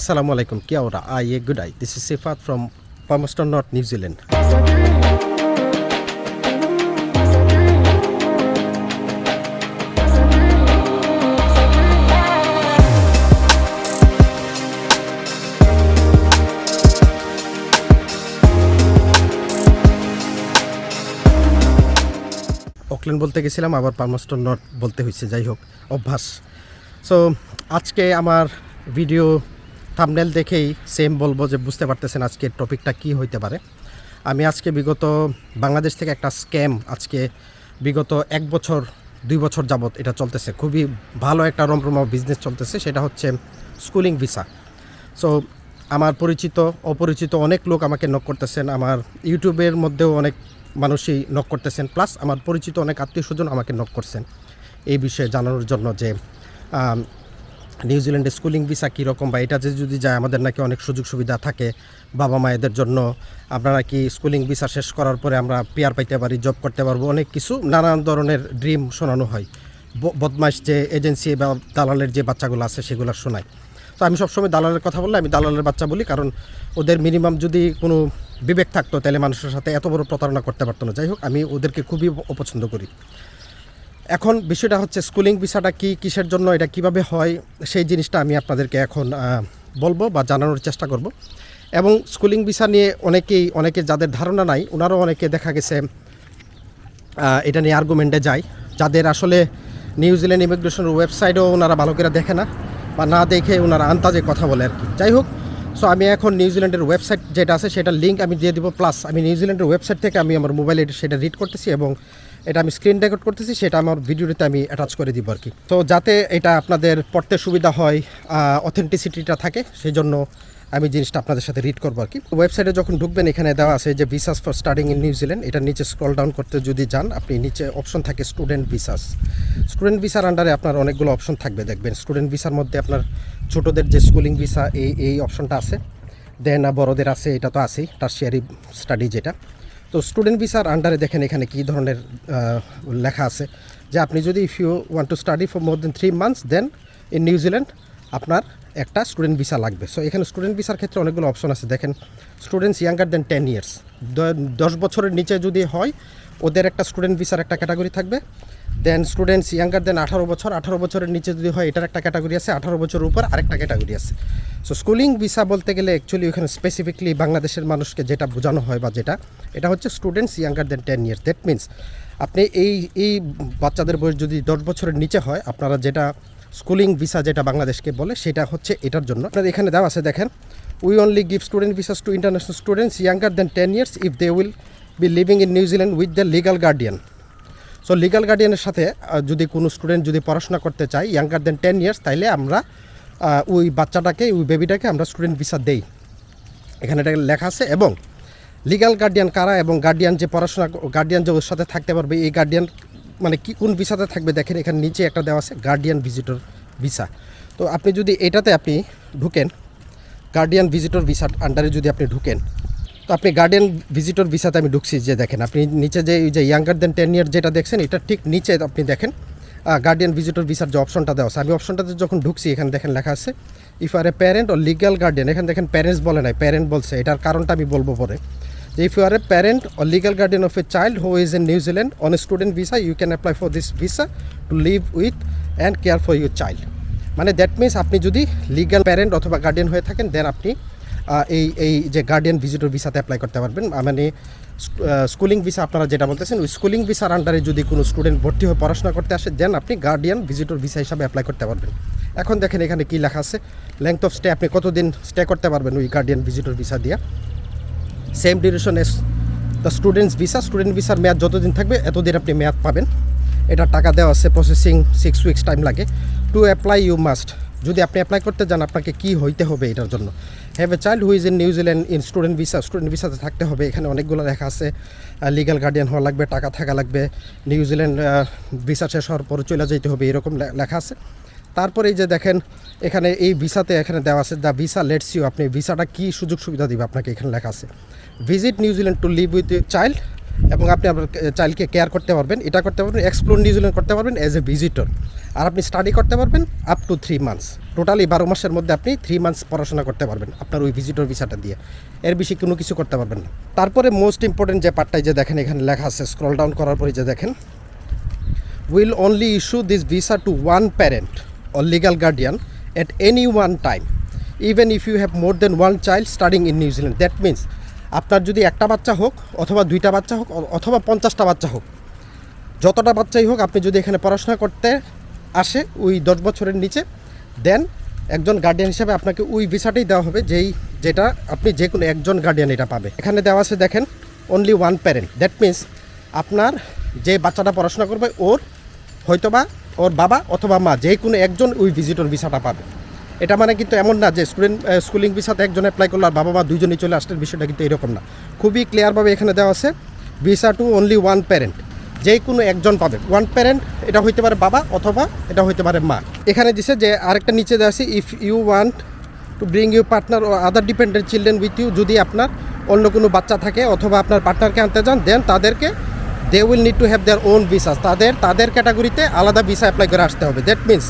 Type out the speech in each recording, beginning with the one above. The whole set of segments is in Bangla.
আসসালামু আলাইকুম, কি আওরা আই, এ good I. This is Sefat from Farmston north New Zealand Auckland বলতে গেছিলাম, আবার পার্মাস্টন নট বলতে হয়েছে যাই হোক, অভ্যাস। সো আজকে আমার ভিডিও থামনেল দেখেই সেম বলব যে বুঝতে পারতেছেন আজকে টপিকটা কি হইতে পারে। আমি আজকে বিগত বাংলাদেশ থেকে একটা স্ক্যাম আজকে বিগত এক বছর, দুই বছর যাবত এটা চলতেছে। খুবই ভালো একটা রমরমা বিজনেস চলতেছে, সেটা হচ্ছে স্কুলিং ভিসা সো আমার পরিচিত, অপরিচিত অনেক লোক আমাকে নক করতেছেন, আমার ইউটিউবের মধ্যেও অনেক মানুষই নক করতেছেন প্লাস আমার পরিচিত অনেক আত্মীয় স্বজন আমাকে নক করছেন। এই বিষয়ে জানানোর জন্য যে নিউজিল্যান্ডে স্কুলিং ভিসা কীরকম বা এটা যে যদি যায়, আমাদের নাকি অনেক সুযোগ সুবিধা থাকে বাবা মায়েদের জন্য। আমরা নাকি স্কুলিং ভিসা শেষ করার পরে আমরা পেয়ার পাইতে পারি জব করতে পারব। অনেক কিছু নানান ধরনের ড্রিম শোনানো হয়। ব- বদমাইশ যে এজেন্সি বা দালালের যে বাচ্চাগুলো আছে, সেগুলো শোনায়। তো আমি সবসময় দালালের কথা বললে আমি দালালের বাচ্চা বলি, কারণ ওদের মিনিমাম যদি কোনো বিবেক থাকতো, তাহলে মানুষের সাথে এত বড় প্রতারণা করতে পারতো না। যাই হোক, আমি ওদেরকে খুবই অপছন্দ করি। এখন বিষয়টা হচ্ছে স্কুলিং ভিসাটা কি, কিসের জন্য, এটা কীভাবে হয়, সেই জিনিসটা আমি আপনাদেরকে এখন বলব বা জানানোর চেষ্টা করব। এবং স্কুলিং ভিসা নিয়ে অনেকেই, অনেকে যাদের ধারণা নাই, ওনারও অনেকে দেখা গেছে এটা নিয়ে আর্গুমেন্টে যায়। যাদের আসলে নিউজিল্যান্ড ইমিগ্রেশনের ওয়েবসাইটও ওনারা ভালো করে দেখে না, বা না দেখে ওনারা আন্তাজে কথা বলে আর কি। যাই হোক সো আমি এখন নিউজিল্যান্ডের ওয়েবসাইট যেটা আছে সেটা লিঙ্ক আমি দিয়ে দিব প্লাস আমি নিউজিল্যান্ডের ওয়েবসাইট থেকে আমি আমার মোবাইলে সেটা রিড করতেছি এবং এটা আমি স্ক্রিন রেকর্ড করতেছি, সেটা আমার ভিডিওতে আমি অ্যাটাচ করে দিব আর কি তো যাতে এটা আপনাদের পড়তে সুবিধা হয় অথেন্টিসিটিটা থাকে সেই জন্য আমি জিনিসটা আপনাদের সাথে রিড করব আর কি ওয়েবসাইটে যখন ঢুকবেন, এখানে দেওয়া আছে যে visas for starting in New Zealand এটা নিচে স্ক্রল ডাউন করতে যদি যান, আপনি নিচে অপশন থাকে স্টুডেন্ট ভিসাস স্টুডেন্ট ভিসার আন্ডারে আপনার অনেকগুলো অপশন থাকবে, দেখবেন। স্টুডেন্ট ভিসার মধ্যে আপনার ছোটোদের যে স্কুলিং ভিসা এই এই অপশনটা আছে। দেন বড়দের আছে, এটা তো আছেই টার্সিয়ারি স্টাডি যেটা। তো স্টুডেন্ট ভিসার আন্ডারে দেখেন এখানে কী ধরনের লেখা আছে। যে আপনি যদি if you want to study for more than three months then in New Zealand আপনার একটা স্টুডেন্ট ভিসা লাগবে। সো এখানে স্টুডেন্ট ভিসার ক্ষেত্রে অনেকগুলো অপশন আছে। দেখেন students younger than ten years দশ বছরের নিচে যদি হয়, ওদের একটা স্টুডেন্ট ভিসার একটা ক্যাটাগরি থাকবে। দেন স্টুডেন্টস ইয়াঙ্গার দেন আঠারো বছর, আঠারো বছরের নিচে যদি হয়, এটার একটা ক্যাটাগরি আছে। আঠারো বছরের উপর আরেকটা ক্যাটাগরি আছে। সো স্কুলিং ভিসা বলতে গেলে অ্যাকচুয়ালি ওখানে স্পেসিফিকলি বাংলাদেশের মানুষকে যেটা বোঝানো হয় বা যেটা, এটা হচ্ছে students younger than ten years that means আপনি এই এই বাচ্চাদের বয়স যদি দশ বছরের নিচে হয়, আপনারা যেটা স্কুলিং ভিসা যেটা বাংলাদেশকে বলে, সেটা হচ্ছে এটার জন্য। আপনার এখানে দেওয়া আছে, দেখেন we only give student visas to international students younger than ten years if they will be living in New Zealand with the legal guardian so legal গার্ডিয়ানের সাথে যদি কোনো স্টুডেন্ট যদি পড়াশোনা করতে চায় ইয়াঙ্গার দেন টেন ইয়ার্স তাইলে আমরা ওই বাচ্চাটাকে, ওই বেবিটাকে আমরা স্টুডেন্ট ভিসা দেই। এখানে এটা লেখা আছে, এবং লিগাল গার্ডিয়ান কারা এবং গার্ডিয়ান যে পড়াশোনা গার্ডিয়ান যে ওর সাথে থাকতে পারবে, এই গার্ডিয়ান মানে কি, কোন ভিসাতে থাকবে? দেখেন, এখানে নিচে একটা দেওয়া আছে গার্ডিয়ান ভিজিটর ভিসা তো আপনি যদি এটাতে আপনি ঢুকেন গার্ডিয়ান ভিজিটর ভিসার আন্ডারে যদি আপনি ঢুকেন, তো আপনি গার্ডিয়ান ভিজিটর ভিসাতে আমি ঢুকছি, যে দেখেন, আপনি নিচে যে, এই যে ইয়াঙ্গার দেন টেন ইয়ার যেটা দেখছেন, এটা ঠিক নিচে আপনি দেখেন গার্ডিয়ান ভিজিটর ভিসার যে অপশনটা দেওয়া আছে। আমি অপশনটাতে যখন ঢুকছি, এখানে দেখেন লেখা আছে if are a parent or legal guardian এখানে দেখেন প্যারেন্টস বলে নাই প্যারেন্ট বলছে, এটার কারণটা আমি বলব পরে। If you are a parent or legal guardian of a child who is in New Zealand on a student visa, you can apply for this visa to live with and care for মানে দ্যাট মিনস আপনি যদি লিগ্যাল প্যারেন্ট অথবা গার্ডিয়ান হয়ে থাকেন দেন আপনি এই এই যে গার্ডিয়ান ভিজিটর ভিসাতে অ্যাপ্লাই করতে পারবেন। মানে স্কুলিং ভিসা আপনারা যেটা বলতেছেন, ওই স্কুলিং ভিসার আন্ডারে যদি কোনো স্টুডেন্ট ভর্তি হয়ে পড়াশোনা করতে আসে দেন আপনি গার্ডিয়ান ভিজিটর ভিসা হিসাবে অ্যাপ্লাই করতে পারবেন। এখন দেখেন এখানে কী লেখা আছে। লেংথ অফ স্টে আপনি কতদিন স্টে করতে পারবেন ওই গার্ডিয়ান ভিজিটর ভিসা দিয়ে? Same duration as the students visa student ভিসার মেয়াদ যতদিন থাকবে, এতদিন আপনি মেয়াদ পাবেন। এটা টাকা দেওয়া আছে প্রসেসিং সিক্স উইক্স টাইম লাগে। টু অ্যাপ্লাই ইউ মাস্ট যদি আপনি অ্যাপ্লাই করতে যান, আপনাকে কি হইতে হবে এটার জন্য? Have a child who's in New Zealand in student visa student ভিসাতে থাকতে হবে। এখানে অনেকগুলো লেখা আছে। লিগাল গার্ডিয়ান হওয়া লাগবে, টাকা থাকা লাগবে। নিউজিল্যান্ড ভিসা শেষ হওয়ার পর চলে যেতে হবে, এরকম লেখা আছে। তারপরে এই যে দেখেন, এখানে এই ভিসাতে এখানে দেওয়া আছে দ্য ভিসা লেটস ইউ আপনি ভিসাটা কী সুযোগ সুবিধা দিবে আপনাকে এখানে লেখা আছে। Visit New Zealand to live with child এবং আপনি আপনার চাইল্ডকে কেয়ার করতে পারবেন, এটা করতে পারবেন এক্সপ্লোর নিউজিল্যান্ড করতে পারবেন অ্যাজ এ ভিজিটর আর আপনি স্টাডি করতে পারবেন up to three months totally বারো মাসের মধ্যে আপনি থ্রি মান্থস পড়াশোনা করতে পারবেন আপনার ওই ভিজিটর ভিসাটা দিয়ে। এর বেশি কোনো কিছু করতে পারবেন না। তারপরে মোস্ট ইম্পর্টেন্ট যে পার্টটাই যে দেখেন, এখানে লেখা আছে স্ক্রল ডাউন করার পরে যে দেখেন will only issue this visa to one parent. Or legal guardian at any one time, even if you have more than one child studying in New Zealand. That means, আপনার যদি একটা বাচ্চা হোক, অথবা দুইটা বাচ্চা হোক অথবা পঞ্চাশটা বাচ্চা হোক, যতটা বাচ্চাই হোক, আপনি যদি এখানে পড়াশোনা করতে আসে ওই দশ বছরের নিচে দেন একজন গার্ডিয়ান হিসেবে আপনাকে ওই ভিসাটাই দেওয়া হবে, যেই, যেটা আপনি যে কোনো একজন গার্ডিয়ান এটা পাবে। এখানে দেওয়া আছে, দেখেন only one parent that means আপনার যে বাচ্চাটা পড়াশোনা করবে, ওর হয়তোবা ওর বাবা অথবা মা, যে কোনো একজন ওই ভিজিটর ভিসাটা পাবে। এটা মানে কিন্তু এমন না যে স্টুডেন্ট স্কুলিং ভিসাতে একজন অ্যাপ্লাই করল আর বাবা মা দুজনেই চলে আসলে বিষয়টা কিন্তু এরকম না। খুবই ক্লিয়ারভাবে এখানে দেওয়া আছে visa to only one parent যে কোনো একজন পাবে। ওয়ান প্যারেন্ট এটা হইতে পারে বাবা অথবা এটা হইতে পারে মা। এখানে দিছে যে আরেকটা নিচে দেওয়া আছে if you want to bring you partner or other dependent children with you যদি আপনার অন্য কোনো বাচ্চা থাকে অথবা আপনার পার্টনারকে আনতে যান দেন তাদেরকে they will need to have their own visas তাদের তাদের ক্যাটাগরিতে আলাদা ভিসা অ্যাপ্লাই করে আসতে হবে। দ্যাট মিন্স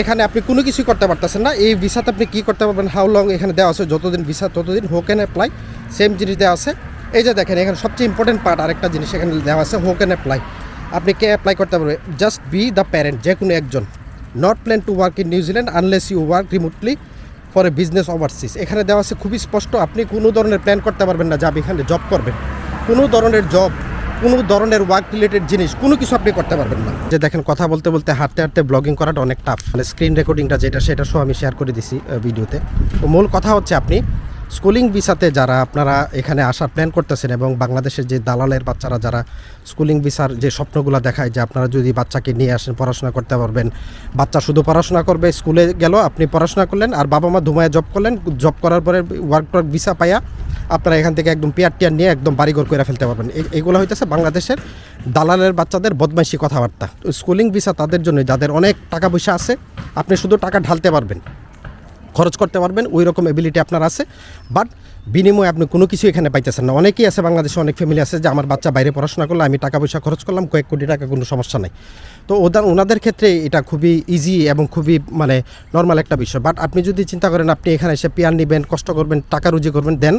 এখানে আপনি কোনো কিছুই করতে পারতেছেন না। এই ভিসাতে আপনি কী করতে পারবেন হাউ লং এখানে দেওয়া আছে, যতদিন ভিসা ততদিন হো ক্যান অ্যাপ্লাই সেম জিনিস দেওয়া আছে। এই যে দেখেন, এখানে সবচেয়ে ইম্পর্টেন্ট পার্ট আরেকটা জিনিস এখানে দেওয়া আছে হো ক্যান অ্যাপ্লাই আপনি কে অ্যাপ্লাই করতে পারবেন? জাস্ট বি দ্য প্যারেন্ট যে কোনো একজন not plan to work in New Zealand unless you work remotely for a business overseas এখানে দেওয়া আছে, খুবই স্পষ্ট, আপনি কোনো ধরনের প্ল্যান করতে পারবেন না যাব এখানে জব করবেন। কোনো ধরনের জব কোনো ধরনের ওয়ার্ক রিলেটেড জিনিস, কোনো কিছু আপনি করতে পারবেন না। যে দেখেন, কথা বলতে বলতে, হাঁটতে হাঁটতে ব্লগিং করাটা অনেক টাফ মানে স্ক্রিন রেকর্ডিংটা যেটা, সেটা সহ আমি শেয়ার করে দিছি ভিডিওতে তো মূল কথা হচ্ছে আপনি স্কুলিং ভিসাতে যারা আপনারা এখানে আসার প্ল্যান করতেছেন এবং বাংলাদেশের যে দালালের বাচ্চারা যারা স্কুলিং ভিসার যে স্বপ্নগুলো দেখায়, যে আপনারা যদি বাচ্চাকে নিয়ে আসেন, পড়াশোনা করতে পারবেন, বাচ্চা শুধু পড়াশোনা করবে স্কুলে গেল, আপনি পড়াশোনা করলেন, আর বাবা মা ধুমায় জব করলেন জব করার পরে ওয়ার্ক টর্ক ভিসা পাইয়া আপনারা এখান থেকে একদম পেয়ার টিয়ার নিয়ে একদম বাড়িঘর করে ফেলতে পারবেন। এইগুলো হইতেছে বাংলাদেশের দালালের বাচ্চাদের বদমাইশি কথাবার্তা। স্কুলিং ভিসা তাদের জন্য যাদের অনেক টাকা পয়সা আছে, আপনি শুধু টাকা ঢালতে পারবেন। খরচ করতে পারবেন ওই রকম এবিলিটি আপনার আছে। বাট বিনিময়ে আপনি কোনো কিছু এখানে পাইতেছেন না। অনেকেই আছে বাংলাদেশে, অনেক ফ্যামিলি আছে যে আমার বাচ্চা বাইরে পড়াশোনা করলে, আমি টাকা পয়সা খরচ করলাম, কয়েক কোটি টাকা, কোনো সমস্যা নাই। তো ওদের ওনাদের ক্ষেত্রে এটা খুবই ইজি এবং খুবই মানে নর্মাল একটা বিষয়। বাট আপনি যদি চিন্তা করেন, আপনি এখানে এসে পেয়ার নেবেন, কষ্ট করবেন, টাকা রুজি করবেন then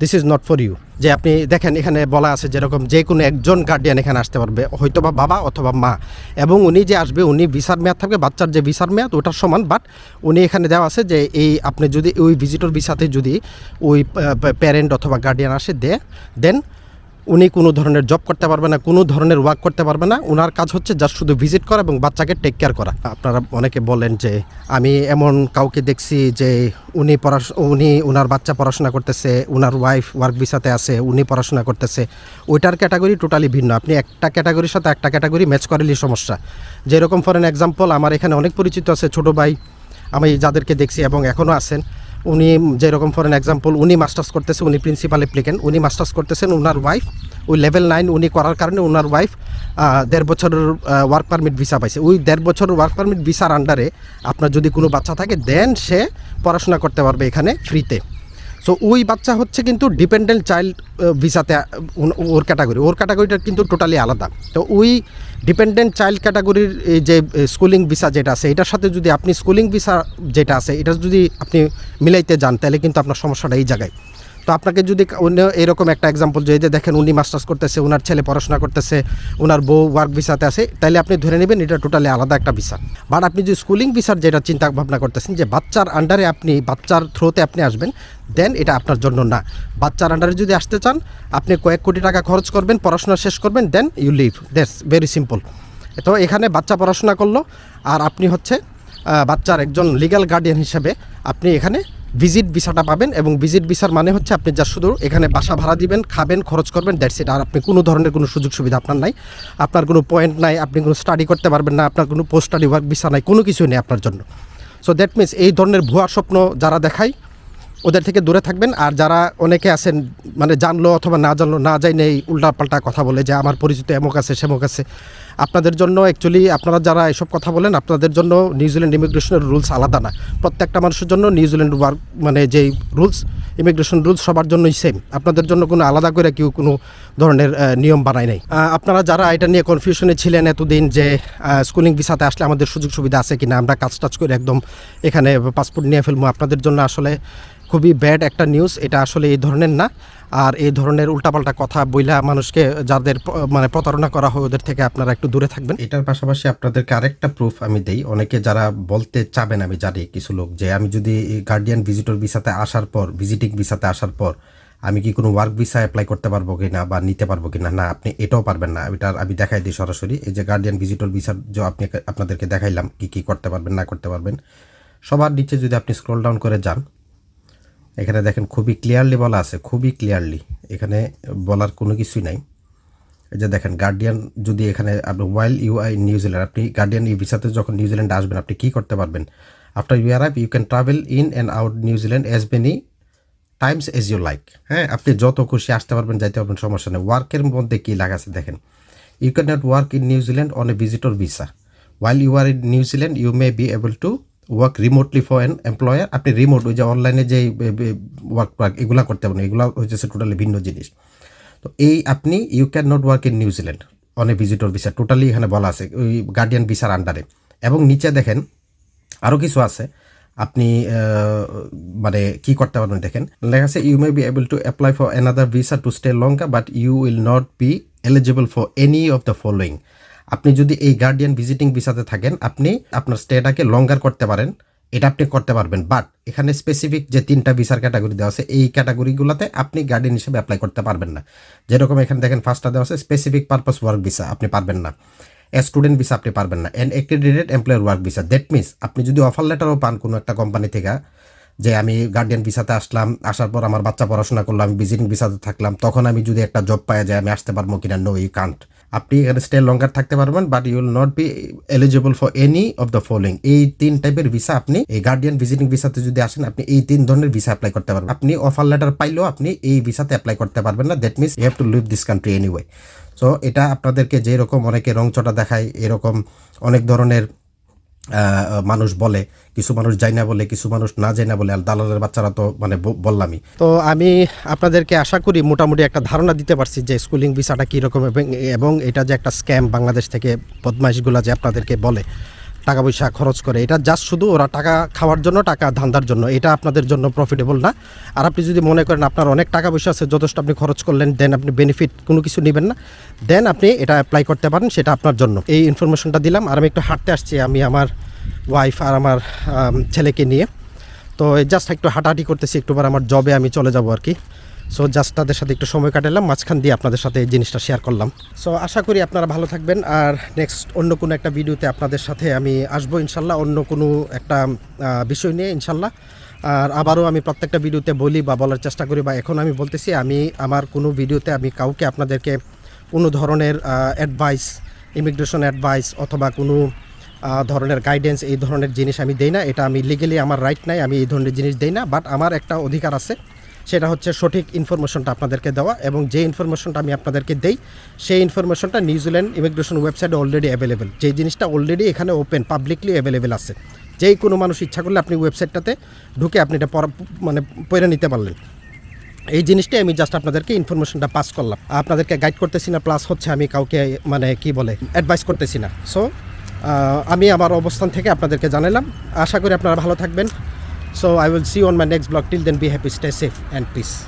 this is not for you যে আপনি দেখেন, এখানে বলা আছে যেরকম যে কোনো একজন গার্ডিয়ান এখানে আসতে পারবে হয়তো বা বাবা অথবা মা। এবং উনি যে আসবে, উনি ভিসার মেয়াদ থাকবে, বাচ্চার যে ভিসার মেয়াদ, ওটার সমান। বাট উনি এখানে দেওয়া আছে যে এই, আপনি যদি ওই ভিজিটর ভিসাতে যদি ওই প্যারেন্ট অথবা গার্ডিয়ান আসে, দে, দেন উনি কোনো ধরনের জব করতে পারবে না, কোনো ধরনের ওয়ার্ক করতে পারবে না। ওনার কাজ হচ্ছে জাস্ট শুধু ভিজিট করা এবং বাচ্চাকে টেক কেয়ার করা। আপনারা অনেকে বলেন যে, আমি এমন কাউকে দেখছি যে উনি পড়াশ, উনি ওনার বাচ্চা পড়াশোনা করতেছে ওনার ওয়াইফ ওয়ার্ক ভিসাতে আছে, উনি পড়াশোনা করতেছে। ওইটার ক্যাটাগরি টোটালি ভিন্ন। আপনি একটা ক্যাটাগরির সাথে একটা ক্যাটাগরি ম্যাচ করেলই সমস্যা। যেরকম ফর এক্সাম্পল আমার এখানে অনেক পরিচিত আছে, ছোটো ভাই। আমি যাদেরকে দেখছি এবং এখনও আছেন। উনি যেরকম ফর এক্সাম্পল উনি মাস্টার্স করতেছে, উনি প্রিন্সিপাল অ্যাপ্লিকেন্ট উনি মাস্টার্স করতেছেন ওনার ওয়াইফ ওই লেভেল নাইন উনি করার কারণে ওনার ওয়াইফ দেড় বছরের ওয়ার্ক পারমিট ভিসা পাইছে। ওই দেড় বছরের ওয়ার্ক পারমিট ভিসার আন্ডারে আপনার যদি কোনো বাচ্চা থাকে দেন সে পড়াশোনা করতে পারবে এখানে ফ্রিতে সো ওই বাচ্চা হচ্ছে কিন্তু ডিপেন্ডেন্ট চাইল্ড ভিসাতে ওর ক্যাটাগরি ওর ক্যাটাগরিটা কিন্তু টোটালি আলাদা। তো ওই ডিপেন্ডেন্ট চাইল্ড ক্যাটাগরির যে স্কুলিং ভিসা যেটা আছে, এটার সাথে যদি আপনি স্কুলিং ভিসা যেটা আছে, এটা যদি আপনি মিলাইতে যান, তাহলে কিন্তু আপনার সমস্যাটা এই জায়গায়। তো আপনাকে যদি অন্য এরকম একটা এক্সাম্পল যে যে দেখেন উনি মাস্টার্স করতেছে ওনার ছেলে পড়াশোনা করতেছে ওনার বউ ওয়ার্ক ভিসাতে আছে তাহলে আপনি ধরে নেবেন এটা টোটালি আলাদা একটা ভিসা বাট আপনি যে স্কুলিং ভিসার যেটা চিন্তা ভাবনা করতেছেন যে বাচ্চার আন্ডারে আপনি, বাচ্চার থ্রোতে আপনি আসবেন দেন এটা আপনার জন্য না। বাচ্চার আন্ডারে যদি আসতে চান, আপনি কয়েক কোটি টাকা খরচ করবেন, পড়াশোনা শেষ করবেন then you leave that's very simple তো এখানে বাচ্চা পড়াশোনা করল, আর আপনি হচ্ছে বাচ্চার একজন লিগ্যাল গার্ডিয়ান হিসেবে আপনি এখানে ভিজিট ভিসাটা পাবেন এবং ভিজিট ভিসার মানে হচ্ছে আপনি যা শুধু এখানে বাসা ভাড়া দিবেন, খাবেন, খরচ করবেন দ্যাটস ইট আর আপনি কোনো ধরনের কোনো সুযোগ সুবিধা আপনার নাই। আপনার কোনো পয়েন্ট নাই, আপনি কোনো স্টাডি করতে পারবেন না, আপনার কোনো পোস্ট স্টাডি ওয়ার্ক ভিসা নাই, কোনো কিছুই নেই আপনার জন্য। সো দ্যাট মিনস এই ধরনের ভুয়া স্বপ্ন যারা দেখায়, ওদের থেকে দূরে থাকবেন। আর যারা অনেকে আছেন মানে জানলো অথবা না জানলো, না যাই নেই, উল্টাপাল্টা কথা বলে যে, আমার পরিচিত এমক আছে, সেমক আছে। আপনাদের জন্য অ্যাকচুয়ালি আপনারা যারা এসব কথা বলেন, আপনাদের জন্য নিউজিল্যান্ড ইমিগ্রেশনের রুলস আলাদা না। প্রত্যেকটা মানুষের জন্য নিউজিল্যান্ড ওয়ার্ক মানে যেই রুলস ইমিগ্রেশন রুলস সবার জন্যই সেম আপনাদের জন্য কোনো আলাদা করে কেউ কোনো ধরনের নিয়ম বানায় নাই। আপনারা যারা এটা নিয়ে কনফিউশনে ছিলেন এতদিন যে স্কুলিং ভিসাতে আসলে আমাদের সুযোগ সুবিধা আছে কিনা, আমরা কাজ টাজ করে একদম এখানে পাসপোর্ট নিয়ে ফেলব, আপনাদের জন্য আসলে খুবই ব্যাড একটা নিউজ এটা আসলে এই ধরনের না। আর এই ধরনের উল্টাপাল্টা কথা বইলা মানুষকে যাদের মানে প্রতারণা করা হয়, ওদের থেকে আপনারা একটু দূরে থাকবেন। এটার পাশাপাশি আপনাদেরকে আরেকটা প্রুফ আমি দেই। অনেকে যারা বলতে চাবেন আমি জানি কিছু লোক যে আমি যদি গার্ডিয়ান ভিজিটর ভিসাতে আসার পর ভিজিটিং ভিসাতে আসার পর, আমি কি কোনো ওয়ার্ক ভিসা অ্যাপ্লাই করতে পারব কি না বা নিতে পারব কি না না আপনি এটাও পারবেন না। এটার আমি দেখাই দিই সরাসরি। এই যে গার্ডিয়ান ভিজিটর ভিসার যে আপনি আপনাদেরকে দেখাইলাম কি কি করতে পারবেন, না করতে পারবেন। সবার নিচে যদি আপনি স্ক্রল ডাউন করে যান, এখানে দেখেন খুবই ক্লিয়ারলি বলা আছে, খুবই ক্লিয়ারলি এখানে বলার কোনো কিছুই নাই। যে দেখেন গার্ডিয়ান যদি এখানে আপনি while you I New Zealand আপনি গার্ডিয়ান এই ভিসাতে যখন নিউজিল্যান্ডে আসবেন, আপনি কী করতে পারবেন? After you arrive you can travel in and out New Zealand as many times as you like হ্যাঁ আপনি যত খুশি আসতে পারবেন, যাইতে পারবেন, সমস্যা নেই। ওয়ার্কের মধ্যে কী লাগাছে দেখেন you can not work in New Zealand on a visitor visa while you are in New Zealand you may be able to work remotely for an employer আপনি রিমোট ওই যে অনলাইনে যে ওয়ার্ক ওয়ার্ক এগুলা করতে পারবেন। এগুলো হচ্ছে টোটালি ভিন্ন জিনিস। তো এই আপনি you can not work in New Zealand on a visitor visa totally এখানে বলা আছে, ওই গার্ডিয়ান ভিসার আন্ডারে এবং নিচে দেখেন আরও কিছু আছে, আপনি মানে কি করতে পারবেন দেখেন, লেখা আছে you may be able to apply for another visa to stay longer but you will not be eligible for any of the following আপনি যদি এই গার্ডিয়ান ভিজিটিং ভিসাতে থাকেন, আপনি আপনার স্টেটাকে লঙ্গার করতে পারেন এটা আপনি করতে পারবেন। বাট এখানে স্পেসিফিক যে তিনটা ভিসার ক্যাটাগরি দেওয়া আছে, এই ক্যাটাগরিগুলোতে আপনি গার্ডেন হিসেবে অ্যাপ্লাই করতে পারবেন না। যেরকম এখানে দেখেন ফার্স্টটা দেওয়া আছে স্পেসিফিক পারপাস ওয়ার্ক ভিসা আপনি পারবেন না। স্টুডেন্ট ভিসা আপনি পারবেন না। And accredited employer work visa that means আপনি যদি অফার লেটারও পান কোনো একটা কোম্পানি থেকে যে আমি গার্ডিয়ান ভিসাতে আসলাম, আসার পর আমার বাচ্চা পড়াশোনা করলাম আমি ভিজিটিং ভিসাতে থাকলাম, তখন আমি যদি একটা জব পাই যায় আমি আসতে পারব কিনা? নো ইউ কান্ট আপনি এখানে স্টে লঙ্গার থাকতে পারবেন but you will not be eligible for any of the following এই তিন টাইপের ভিসা আপনি, এই গার্ডিয়ান ভিজিটিং ভিসাতে যদি আসেন, আপনি এই তিন ধরনের ভিসা অ্যাপ্লাই করতে পারবেন। আপনি অফার লেটার পাইলেও আপনি এই ভিসাতে অ্যাপ্লাই করতে পারবেন না। That means you have to leave this country anyway so এটা আপনাদেরকে যেরকম অনেকে রংচটা দেখায়, এরকম অনেক ধরনের মানুষ বলে, কিছু মানুষ যায় না বলে, কিছু মানুষ না যায় না বলে, আর দালালের বাচ্চারা তো মানে বললামই। তো আমি আপনাদেরকে আশা করি মোটামুটি একটা ধারণা দিতে পারছি যে স্কুলিং ভিসাটা কীরকম এবং এটা যে একটা স্ক্যাম বাংলাদেশ থেকে বদমাইশগুলো যে আপনাদেরকে বলে টাকা পয়সা খরচ করে। এটা জাস্ট শুধু ওরা টাকা খাওয়ার জন্য, টাকা ধান্দার জন্য। এটা আপনাদের জন্য প্রফিটেবল না। আর আপনি যদি মনে করেন আপনার অনেক টাকা পয়সা আছে, যথেষ্ট আপনি খরচ করলেন দেন আপনি বেনিফিট কোনো কিছু নেবেন না। দেন আপনি এটা অ্যাপ্লাই করতে পারেন, সেটা আপনার জন্য। এই ইনফরমেশনটা দিলাম। আর আমি একটু হাঁটতে আসছি, আমি আমার ওয়াইফ আর আমার ছেলেকে নিয়ে। তো জাস্ট একটু হাঁটাহাঁটি করতেছি একটু পর আমার জবে আমি চলে যাব আর কি। সো জাস্ট তাদের সাথে একটু সময় কাটালাম, মাঝখান দিয়ে আপনাদের সাথে এই জিনিসটা শেয়ার করলাম। সো আশা করি আপনারা ভালো থাকবেন, আর নেক্সট অন্য কোনো একটা ভিডিওতে আপনাদের সাথে আমি আসব ইনশাল্লাহ, অন্য কোনো একটা বিষয় নিয়ে ইনশাল্লাহ। আর আবারও আমি প্রত্যেকটা ভিডিওতে বলি বা বলার চেষ্টা করি বা এখন আমি বলতেছি, আমি আমার কোনো ভিডিওতে আমি কাউকে আপনাদেরকে কোনো ধরনের অ্যাডভাইস ইমিগ্রেশন অ্যাডভাইস অথবা কোনো ধরনের গাইডেন্স এই ধরনের জিনিস আমি দেই না। এটা আমি লিগেলি আমার রাইট নাই, আমি এই ধরনের জিনিস দেই না বাট আমার একটা অধিকার আছে। সেটা হচ্ছে সঠিক ইনফরমেশনটা আপনাদেরকে দেওয়া এবং যে ইনফরমেশনটা আমি আপনাদেরকে দেই, সেই ইনফরমেশনটা নিউজিল্যান্ড ইমিগ্রেশন ওয়েবসাইটে অলরেডি অ্যাভেলেবেল যেই জিনিসটা অলরেডি এখানে ওপেন পাবলিকলি অ্যাভেলেবেল আছে। যেই কোনো মানুষ ইচ্ছা করলে আপনি ওয়েবসাইটটাতে ঢুকে আপনি এটা মানে পড়ে নিতে পারলেন। এই জিনিসটাই আমি জাস্ট আপনাদেরকে ইনফরমেশনটা পাস করলাম। আপনাদেরকে গাইড করতেছি না প্লাস হচ্ছে আমি কাউকে মানে কি বলে অ্যাডভাইস করতেছি না। সো আমি আমার অবস্থান থেকে আপনাদেরকে জানালাম। আশা করি আপনারা ভালো থাকবেন। So I will see you on my next blog. Till then, be happy, stay safe, and peace.